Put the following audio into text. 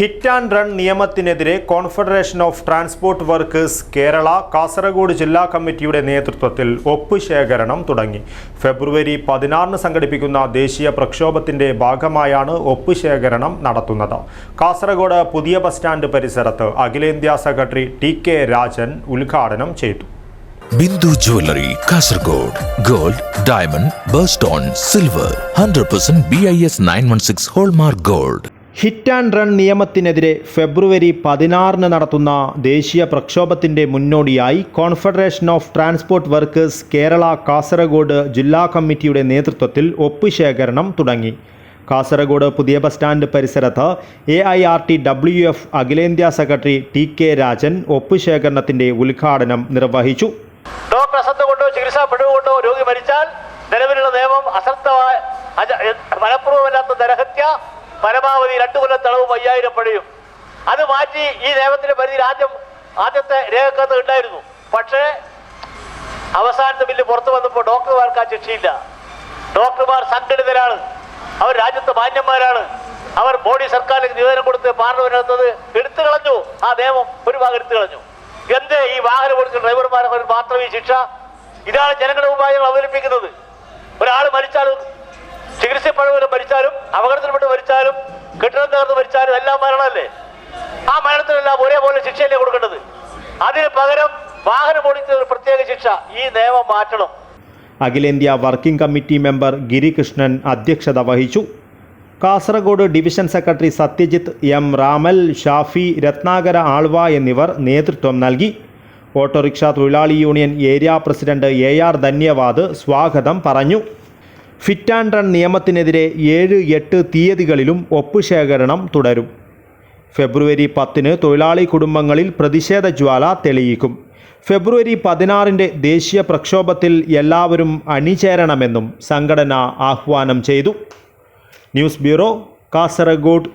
Hit and run നിയമത്തിനെതിരെ confederation of transport workers Kerala Kasaragod ജില്ലാ കമ്മിറ്റിയുടെ നേതൃത്വത്തിൽ ഒപ്പ് ശേഖരണം തുടങ്ങി. ഫെബ്രുവരി പതിനാറിന് സംഘടിപ്പിക്കുന്ന ദേശീയ പ്രക്ഷോഭത്തിന്റെ ഭാഗമായാണ് ഒപ്പ് ശേഖരണം നടത്തുന്നത്. കാസർഗോഡ് പുതിയ ബസ് സ്റ്റാൻഡ് പരിസരത്ത് അഖിലേന്ത്യാ സെക്രട്ടറി ടി കെ രാജൻ ഉദ്ഘാടനം ചെയ്തു. Bindu jewellery Kasaragod gold diamond birthstone silver hundred percent B I S nine one six hallmark gold hit and run നിയമത്തിനെതിരെ ഫെബ്രുവരി പതിനാറിന് നടത്തുന്ന ദേശീയ പ്രക്ഷോഭത്തിന്റെ മുന്നോടിയായി confederation of transport workers Kerala Kasaragod ജില്ലാ കമ്മിറ്റിയുടെ നേതൃത്വത്തിൽ ഒപ്പ് ശേഖരണം തുടങ്ങി. കാസർഗോഡ് പുതിയ ബസ് സ്റ്റാൻഡ് പരിസരത്ത് A I R T W F അഖിലേന്ത്യാ സെക്രട്ടറി ടി കെ രാജൻ ഒപ്പ് ശേഖരണത്തിന്റെ ഉദ്ഘാടനം നിർവഹിച്ചു. ഡോക്ടർ രോഗി മരിച്ചാൽ നിലവിലുള്ള നിയമം അശ്രദ്ധമായ മനഃപൂർവമല്ലാത്ത നരഹത്യ പരമാവധി രണ്ടു കൊല്ലം തളവും അയ്യായിരം പഴയും അത് മാറ്റി ഈ നിയമത്തിന്റെ പരിധി ആദ്യം ആദ്യത്തെ രേഖക്കത്ത് ഉണ്ടായിരുന്നു. പക്ഷേ അവസാനത്തെ ബില്ല് പുറത്തു വന്നപ്പോൾ ഡോക്ടർമാർക്ക് ആ ശിക്ഷയില്ല. ഡോക്ടർമാർ സംഘടിതരാണ്. അവർ രാജ്യത്തെ മാന്യന്മാരാണ്. അവർ മോഡി സർക്കാരിലേക്ക് നിവേദനം കൊടുത്ത് പാർലമെന്റ് എടുത്തു കളഞ്ഞു. ആ നിയമം ഒരു ഭാഗം എടുത്തു കളഞ്ഞു. എന്ത് ഈ വാഹനം കൊടുത്ത ഡ്രൈവർമാരെ മാത്രം ഈ ശിക്ഷ? ഇതാണ് ജനങ്ങളുടെ ഉപായങ്ങൾ അവതരിപ്പിക്കുന്നത്. ഒരാൾ മരിച്ചാലും ചികിത്സപ്പഴവരെ മരിച്ചാലും അപകടത്തിൽപ്പെട്ട് മരിച്ചാലും കെട്ടിടം തകർന്ന് മരിച്ചാലും എല്ലാം മരണമല്ലേ? ആ മരണത്തിനെല്ലാം ഒരേപോലെ ശിക്ഷയല്ലേ കൊടുക്കേണ്ടത്? അതിന് പകരം വാഹനം ഓടിച്ചത് പ്രത്യേക ശിക്ഷ ഈ നിയമം മാറ്റണം. അഖിലേന്ത്യാ വർക്കിംഗ് കമ്മിറ്റി മെമ്പർ ഗിരികൃഷ്ണൻ അധ്യക്ഷത വഹിച്ചു. Kasaragod division secretary Satyajith M Ramal Shafi Ratnakara Alva എന്നിവർ നേതൃത്വം നൽകി. ഓട്ടോറിക്ഷ തൊഴിലാളി union area president A R Dhanyavad സ്വാഗതം പറഞ്ഞു. ഫിറ്റ് ആൻഡ് റൺ നിയമത്തിനെതിരെ ഏഴ് എട്ട് തീയതികളിലും ഒപ്പുശേഖരണം തുടരും. ഫെബ്രുവരി പത്തിന് തൊഴിലാളി കുടുംബങ്ങളിൽ പ്രതിഷേധ ജ്വാല തെളിയിക്കും. ഫെബ്രുവരി പതിനാറിന്റെ ദേശീയ പ്രക്ഷോഭത്തിൽ എല്ലാവരും അണിചേരണമെന്നും സംഘടന ആഹ്വാനം ചെയ്തു. News bureau Kasaragod.